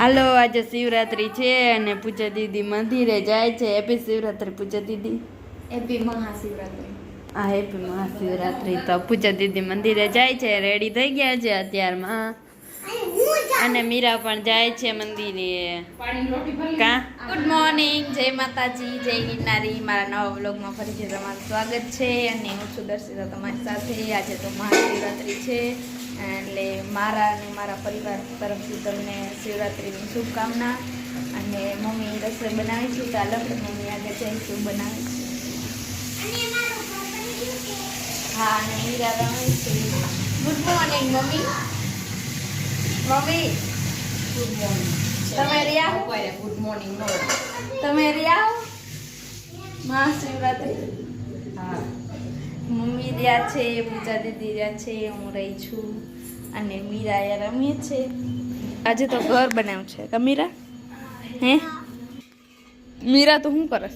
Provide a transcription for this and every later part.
હાલો આજે શિવરાત્રી છે અને પૂજા દીદી મંદિરે જાય છે. હેપી શિવરાત્રી પૂજા દીદી. હેપી મહાશિવરાત્રી. આ હેપી મહાશિવરાત્રી તો પૂજા દીદી મંદિરે જાય છે રેડી થઈ ગયા છે અત્યારમાં. અને મીરા પણ જાય છે મંદિરે. કા? ગુડ મોર્નિંગ જય માતાજી જય ગિરનારી. મારા નવા વ્લોગમાં ફરીથી તમારું સ્વાગત છે અને હું છું દર્શિતા તમારી સાથે. આજે તો મહાશિવરાત્રી છે. એટલે મારા અને મારા પરિવાર તરફથી તમને શિવરાત્રિની શુભકામના અને મમ્મી રસોઈ બનાવી છું ચાલો આપણે મમ્મી આગળ જઈ શું બનાવે હા અને મીરા રમે છે. Good morning mummy. Mummy. Good morning તમે રહ્યા ગુડ મોર્નિંગ તમે રહ્યા મહાશિવરાત્રી હા. મમ્મી રહ્યા છે પૂજા દીદી રહ્યા છે હું રહી છું. અને મીરા અહીંયા રમીએ છે. આજે તો ઘર બનાવ્યું છે. કે મીરા? હે? મીરા તો શું કરસ?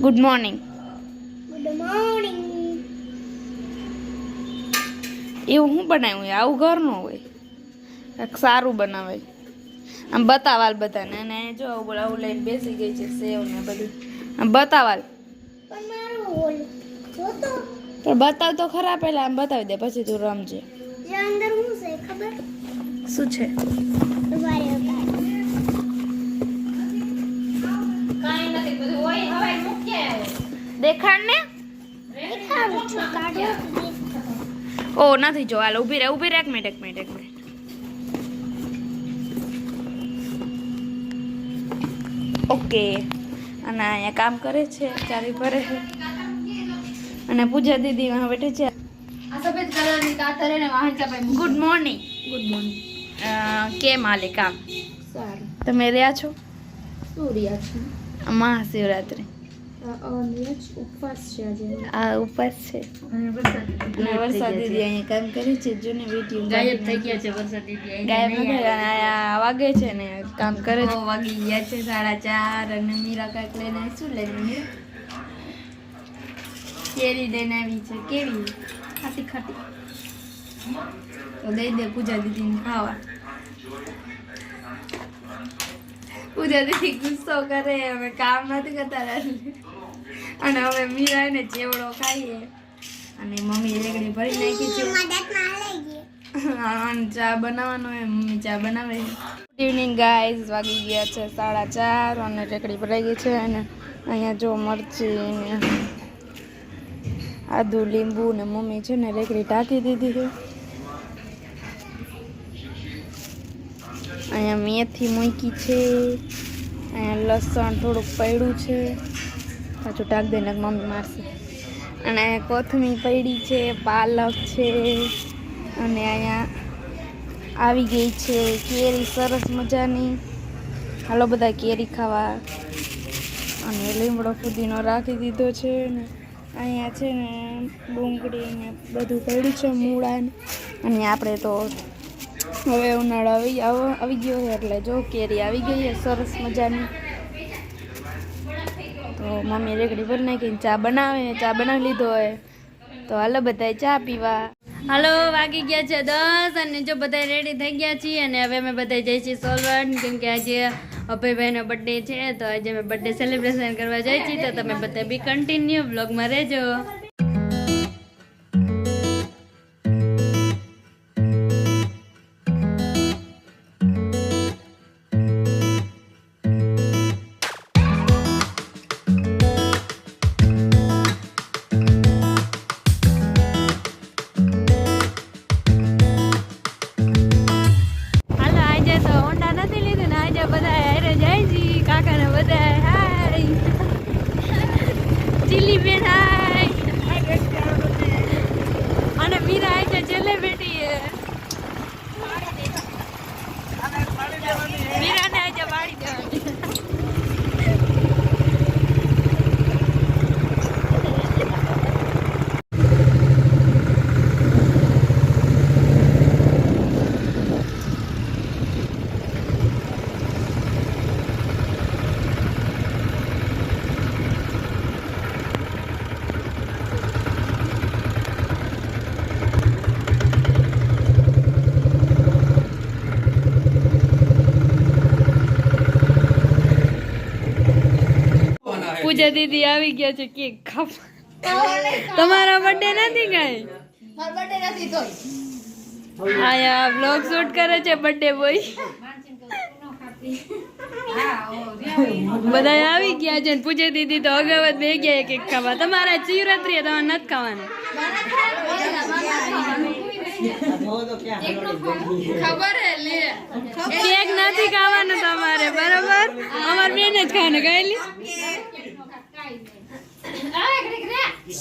ગુડ મોર્નિંગ ગુડ મોર્નિંગ એવું શું બનાવ્યું? હોય આવું ઘર ન હોય. કંઈક સારું બનાવે. આમ બતાવાલ બધાને. અને જો આવું આવું લઈને બેસી ગઈ છે સેવ ને બધું. આમ બતાવાલ. પણ મારો જોતો પણ બતાવ તો ખરા પહેલા આમ બતાવી દે પછી તું રમજે. જે અંદર હું છે ખબર? શું છે? ઉભારે ઉભારે કાંઈ નથી બધું હોય હવાઈ મૂક્યા દેખાડ ને. દેખાડું છું કાઢો. ઓ નથી જો હાલ ઊભી રહે ઊભી રહે એક મિનિટ એક મિનિટ એક મિનિટ. ઓકે. અને અહીંયા કામ કરે છે ચારી ભરે છે. અને પૂજા દીદી વાં બેઠે છે. આ સફેદ કલરની કાતર અને ભાઈ ગુડ મોર્નિંગ ગુડ મોર્નિંગ કે હાલે કામ સારું. તમે રહ્યા છો? સૂર્યા છે? મહાશિવરાત્રી. ઉપવાસ છે આજે. આ ઉપવાસ છે. અને વરસાદ દીદી અહીંયા કામ કરે છે જૂની વીડિયો ગાયબ થઈ ગયા છે વરસાદ દીદી ગાયબ વાગે છે ને કામ કરે છે. વાગી ગયા છે સાડા ચાર અને મીરા કાક લઈને શું લઈને? કેરી આવી છે. કેવી? ખાટી ખાટી. તો દઈ દે પૂજા દીદીને ખાવા. પૂજા દીદી ગુસ્સો કરે અમે કામ નથી કરતા અને હવે મીરા ને ચેવડો ખાઈએ. અને મમ્મી રેગડી ભરી નાખી છે. અને ચા બનાવવાનો હોય મમ્મી ચા બનાવે. ગુડ ઇવનિંગ ગાઈઝ વાગી ગયા છે સાડા ચાર અને રેકડી ભરાઈ ગઈ છે અને અહીંયા જો મરચી આદુ લીંબુ ને મમ્મી છે ને રેકડી ટાંકી દીધી છે. અહીંયા મેથી મૂકી છે. અહીંયા લસણ થોડુંક પડ્યું છે. પાછું ટાંક દઈને મમ્મી મારશે. અને કોથમીર પડી છે, પાલક છે. અને અહીંયા આવી ગઈ છે કેરી, સરસ મજાની. હાલો બધા કેરી ખાવા. અને લીમડો ફુદીનો રાખી દીધો છે ને. અહીંયા છે ને ડુંગળી ને બધું પડ્યું છે મૂળાને. અને આપણે તો હવે ઉનાળો આવી આવી ગયો છે એટલે જો કેરી આવી ગઈ છે, સરસ મજાની. તો મમ્મી રેકડી ભરી નાખીને ચા બનાવે, ચા બનાવી લીધો હોય. તો હાલો બધાય ચા પીવા. હાલો, વાગી ગયા છે દસ અને જો બધા રેડી થઈ ગયા છીએ અને હવે અમે બધા જઈએ છીએ સોલવન કેમ કે આજે અભયભાઈનો બર્થડે છે, તો આજે અમે બર્થડે સેલિબ્રેશન કરવા જઈએ છીએ. તો તમે બધા બી કન્ટિન્યુ બ્લોગમાં રહેજો. Mira, પૂજા દીદી આવી ગયા છે કેક ખાવા. તમારા બર્થડે નથી કઈ? આયા બ્લોગ શૂટ કરે છે બર્થડે બોય બધા આવી ગયા છે પૂજા દીદી તો અગાઉ જ બે ગયા કેક ખાવા. તમારા શિવરાત્રી તમારે નથી ખાવાનું. ખબર કેક નથી ખાવાનું તમારે બરાબર? અમાર બેન જ ખાવાનું ગાયલી આ ભાઈ કે બા આવે ને. એ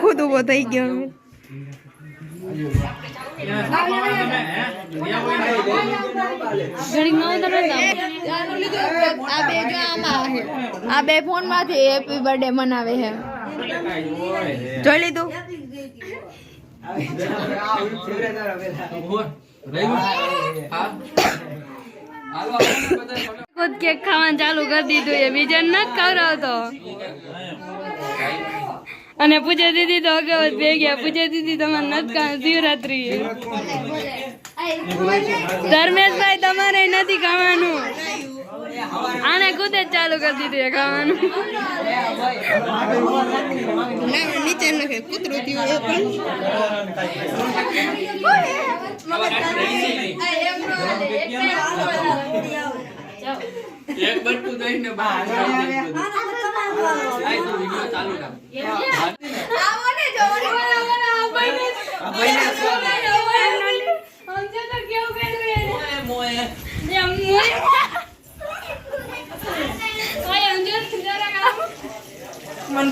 ખુદ ઊભો થઈ ગયો. આ બે ફોનમાંથી હેપી બર્થડે મનાવે છે. જોઈ લીધું? ખુદ કેક ખાવાનું ચાલુ કરી દીધું એ બીજા ન ખવડાવતો. અને પૂજા દીદી તો અગાઉ જ બે ગયા પૂજા દીદી તમારે નથી ખાવાનું શિવરાત્રી ધર્મેશભાઈ તમારે નથી ખાવાનું. આને ખુદ જ ચાલુ કરી દીધું ખાવાનું. નીચે નખે કૂતરું થયું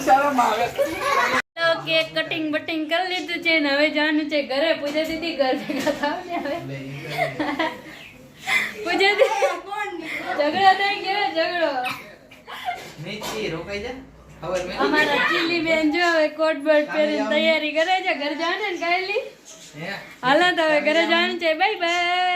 ચાલુ કેક કટિંગ બટિંગ કરી લીધું છે ને હવે જવાનું છે ઘરે. પૂજા દીદી ઘર ભેગા થાવ ને હવે પૂજા દીદી ઝઘડો થઈ ગયો ઝઘડો નીચે રોકાઈ જા. ખબર મેં અમારા ચીલી બેન જો હવે કોટ બટ પહેરીને તૈયારી કરે છે ઘર જવાનું ને કાયલી? હાલો તો હવે ઘરે જવાનું. છે બાય બાય